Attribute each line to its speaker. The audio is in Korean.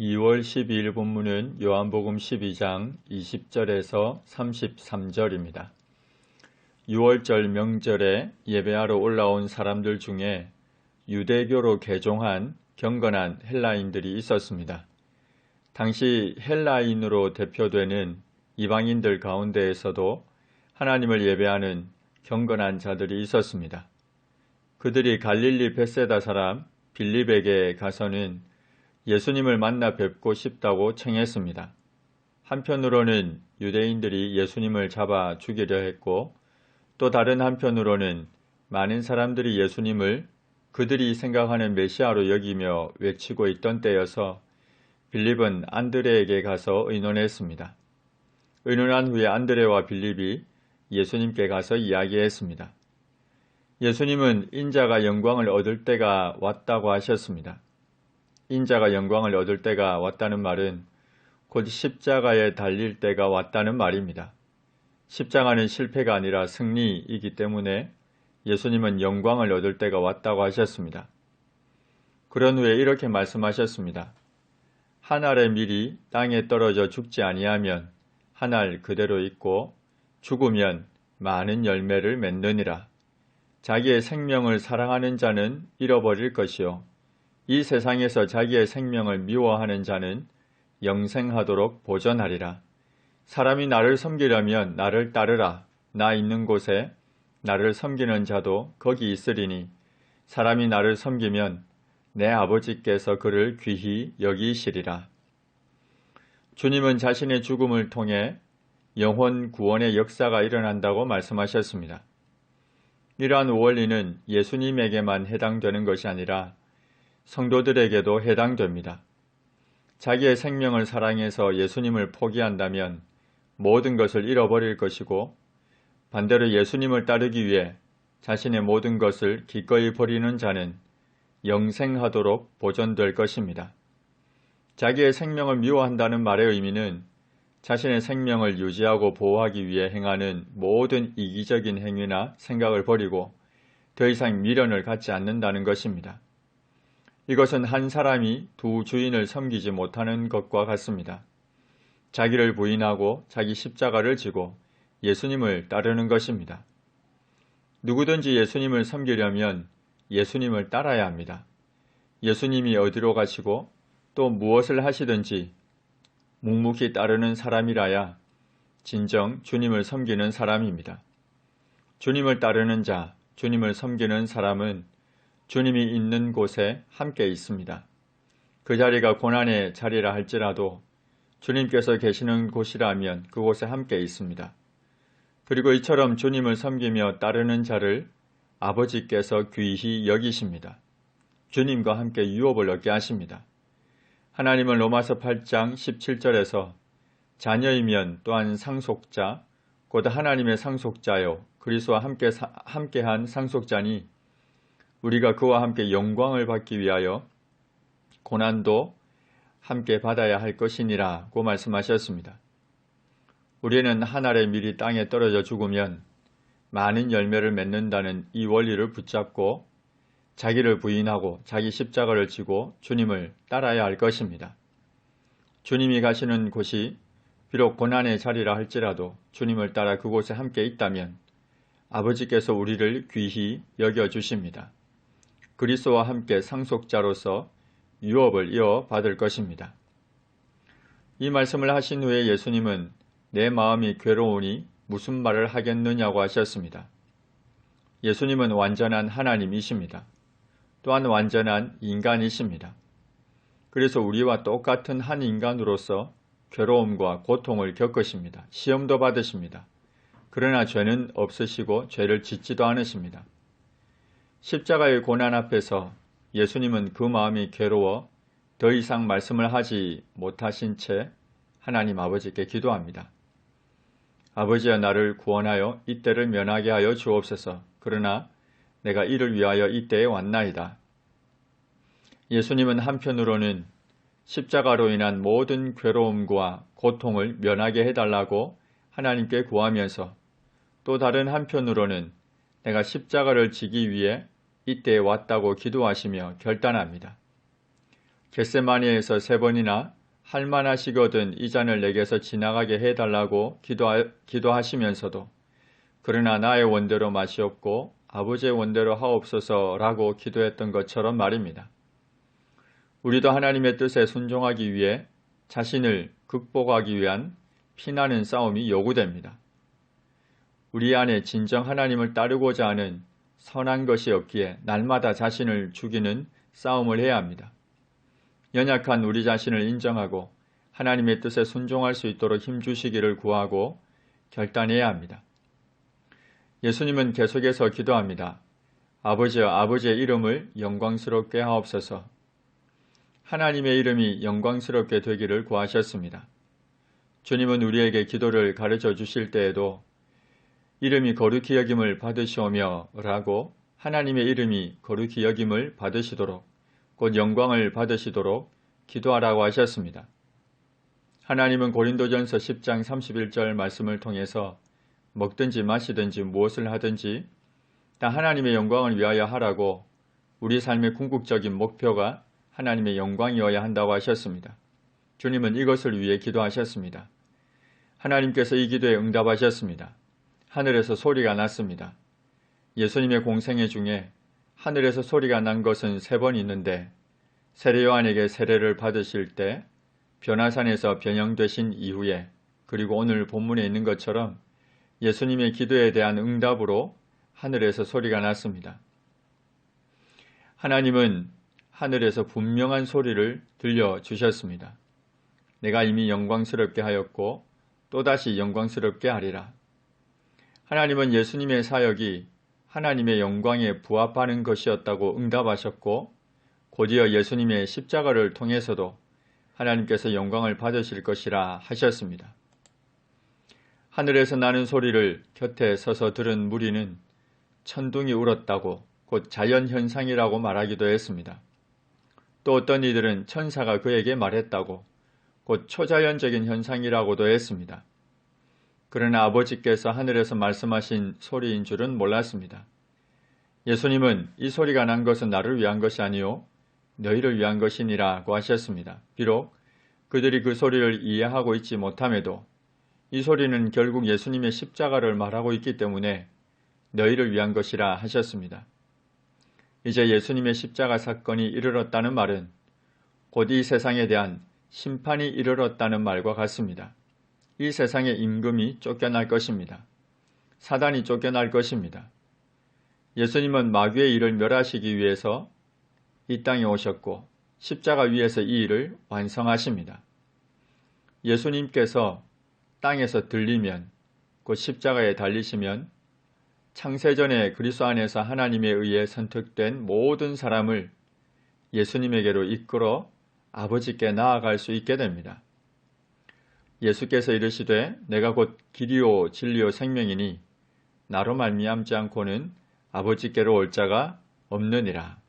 Speaker 1: 2월 12일 본문은 요한복음 12장 20절에서 33절입니다. 6월절 명절에 예배하러 올라온 사람들 중에 유대교로 개종한 경건한 헬라인들이 있었습니다. 당시 헬라인으로 대표되는 이방인들 가운데에서도 하나님을 예배하는 경건한 자들이 있었습니다. 그들이 갈릴리 베세다 사람 빌립에게 가서는 예수님을 만나 뵙고 싶다고 청했습니다. 한편으로는 유대인들이 예수님을 잡아 죽이려 했고 또 다른 한편으로는 많은 사람들이 예수님을 그들이 생각하는 메시아로 여기며 외치고 있던 때여서 빌립은 안드레에게 가서 의논했습니다. 의논한 후에 안드레와 빌립이 예수님께 가서 이야기했습니다. 예수님은 인자가 영광을 얻을 때가 왔다고 하셨습니다. 인자가 영광을 얻을 때가 왔다는 말은 곧 십자가에 달릴 때가 왔다는 말입니다. 십자가는 실패가 아니라 승리이기 때문에 예수님은 영광을 얻을 때가 왔다고 하셨습니다. 그런 후에 이렇게 말씀하셨습니다. 한 알의 밀이 땅에 떨어져 죽지 아니하면 한 알 그대로 있고 죽으면 많은 열매를 맺느니라. 자기의 생명을 사랑하는 자는 잃어버릴 것이요 이 세상에서 자기의 생명을 미워하는 자는 영생하도록 보전하리라. 사람이 나를 섬기려면 나를 따르라. 나 있는 곳에 나를 섬기는 자도 거기 있으리니 사람이 나를 섬기면 내 아버지께서 그를 귀히 여기시리라. 주님은 자신의 죽음을 통해 영혼 구원의 역사가 일어난다고 말씀하셨습니다. 이러한 원리는 예수님에게만 해당되는 것이 아니라 성도들에게도 해당됩니다. 자기의 생명을 사랑해서 예수님을 포기한다면 모든 것을 잃어버릴 것이고 반대로 예수님을 따르기 위해 자신의 모든 것을 기꺼이 버리는 자는 영생하도록 보존될 것입니다. 자기의 생명을 미워한다는 말의 의미는 자신의 생명을 유지하고 보호하기 위해 행하는 모든 이기적인 행위나 생각을 버리고 더 이상 미련을 갖지 않는다는 것입니다. 이것은 한 사람이 두 주인을 섬기지 못하는 것과 같습니다. 자기를 부인하고 자기 십자가를 지고 예수님을 따르는 것입니다. 누구든지 예수님을 섬기려면 예수님을 따라야 합니다. 예수님이 어디로 가시고 또 무엇을 하시든지 묵묵히 따르는 사람이라야 진정 주님을 섬기는 사람입니다. 주님을 따르는 자, 주님을 섬기는 사람은 주님이 있는 곳에 함께 있습니다. 그 자리가 고난의 자리라 할지라도 주님께서 계시는 곳이라면 그곳에 함께 있습니다. 그리고 이처럼 주님을 섬기며 따르는 자를 아버지께서 귀히 여기십니다. 주님과 함께 유업을 얻게 하십니다. 하나님은 로마서 8장 17절에서 자녀이면 또한 상속자, 곧 하나님의 상속자요, 그리스와 함께 함께한 상속자니 우리가 그와 함께 영광을 받기 위하여 고난도 함께 받아야 할 것이니라고 말씀하셨습니다. 우리는 한 알의 밀이 땅에 떨어져 죽으면 많은 열매를 맺는다는 이 원리를 붙잡고 자기를 부인하고 자기 십자가를 지고 주님을 따라야 할 것입니다. 주님이 가시는 곳이 비록 고난의 자리라 할지라도 주님을 따라 그곳에 함께 있다면 아버지께서 우리를 귀히 여겨 주십니다. 그리스도와 함께 상속자로서 유업을 이어받을 것입니다. 이 말씀을 하신 후에 예수님은 내 마음이 괴로우니 무슨 말을 하겠느냐고 하셨습니다. 예수님은 완전한 하나님이십니다. 또한 완전한 인간이십니다. 그래서 우리와 똑같은 한 인간으로서 괴로움과 고통을 겪으십니다. 시험도 받으십니다. 그러나 죄는 없으시고 죄를 짓지도 않으십니다. 십자가의 고난 앞에서 예수님은 그 마음이 괴로워 더 이상 말씀을 하지 못하신 채 하나님 아버지께 기도합니다. 아버지여 나를 구원하여 이때를 면하게 하여 주옵소서. 그러나 내가 이를 위하여 이때에 왔나이다. 예수님은 한편으로는 십자가로 인한 모든 괴로움과 고통을 면하게 해달라고 하나님께 구하면서 또 다른 한편으로는 내가 십자가를 지기 위해 이때에 왔다고 기도하시며 결단합니다. 겟세마니에서 세 번이나 할만하시거든 이 잔을 내게서 지나가게 해달라고 기도하, 기도하시면서도 그러나 나의 원대로 마시옵고 아버지의 원대로 하옵소서라고 기도했던 것처럼 말입니다. 우리도 하나님의 뜻에 순종하기 위해 자신을 극복하기 위한 피나는 싸움이 요구됩니다. 우리 안에 진정 하나님을 따르고자 하는 선한 것이 없기에 날마다 자신을 죽이는 싸움을 해야 합니다. 연약한 우리 자신을 인정하고 하나님의 뜻에 순종할 수 있도록 힘주시기를 구하고 결단해야 합니다. 예수님은 계속해서 기도합니다. 아버지여 아버지의 이름을 영광스럽게 하옵소서. 하나님의 이름이 영광스럽게 되기를 구하셨습니다. 주님은 우리에게 기도를 가르쳐 주실 때에도 이름이 거룩히 여김을 받으시오며 라고 하나님의 이름이 거룩히 여김을 받으시도록 곧 영광을 받으시도록 기도하라고 하셨습니다. 하나님은 고린도전서 10장 31절 말씀을 통해서 먹든지 마시든지 무엇을 하든지 다 하나님의 영광을 위하여 하라고 우리 삶의 궁극적인 목표가 하나님의 영광이어야 한다고 하셨습니다. 주님은 이것을 위해 기도하셨습니다. 하나님께서 이 기도에 응답하셨습니다. 하늘에서 소리가 났습니다. 예수님의 공생애 중에 하늘에서 소리가 난 것은 세 번 있는데 세례 요한에게 세례를 받으실 때 변화산에서 변형되신 이후에 그리고 오늘 본문에 있는 것처럼 예수님의 기도에 대한 응답으로 하늘에서 소리가 났습니다. 하나님은 하늘에서 분명한 소리를 들려주셨습니다. 내가 이미 영광스럽게 하였고 또다시 영광스럽게 하리라. 하나님은 예수님의 사역이 하나님의 영광에 부합하는 것이었다고 응답하셨고 곧이어 예수님의 십자가를 통해서도 하나님께서 영광을 받으실 것이라 하셨습니다. 하늘에서 나는 소리를 곁에 서서 들은 무리는 천둥이 울었다고 곧 자연현상이라고 말하기도 했습니다. 또 어떤 이들은 천사가 그에게 말했다고 곧 초자연적인 현상이라고도 했습니다. 그러나 아버지께서 하늘에서 말씀하신 소리인 줄은 몰랐습니다. 예수님은 이 소리가 난 것은 나를 위한 것이 아니요 너희를 위한 것이니라고 하셨습니다. 비록 그들이 그 소리를 이해하고 있지 못함에도 이 소리는 결국 예수님의 십자가를 말하고 있기 때문에 너희를 위한 것이라 하셨습니다. 이제 예수님의 십자가 사건이 이르렀다는 말은 곧 이 세상에 대한 심판이 이르렀다는 말과 같습니다. 이 세상의 임금이 쫓겨날 것입니다. 사단이 쫓겨날 것입니다. 예수님은 마귀의 일을 멸하시기 위해서 이 땅에 오셨고 십자가 위에서 이 일을 완성하십니다. 예수님께서 땅에서 들리면 곧 십자가에 달리시면 창세전에 그리스도 안에서 하나님에 의해 선택된 모든 사람을 예수님에게로 이끌어 아버지께 나아갈 수 있게 됩니다. 예수께서 이르시되 내가 곧 길이요 진리요 생명이니 나로 말미암지 않고는 아버지께로 올 자가 없느니라.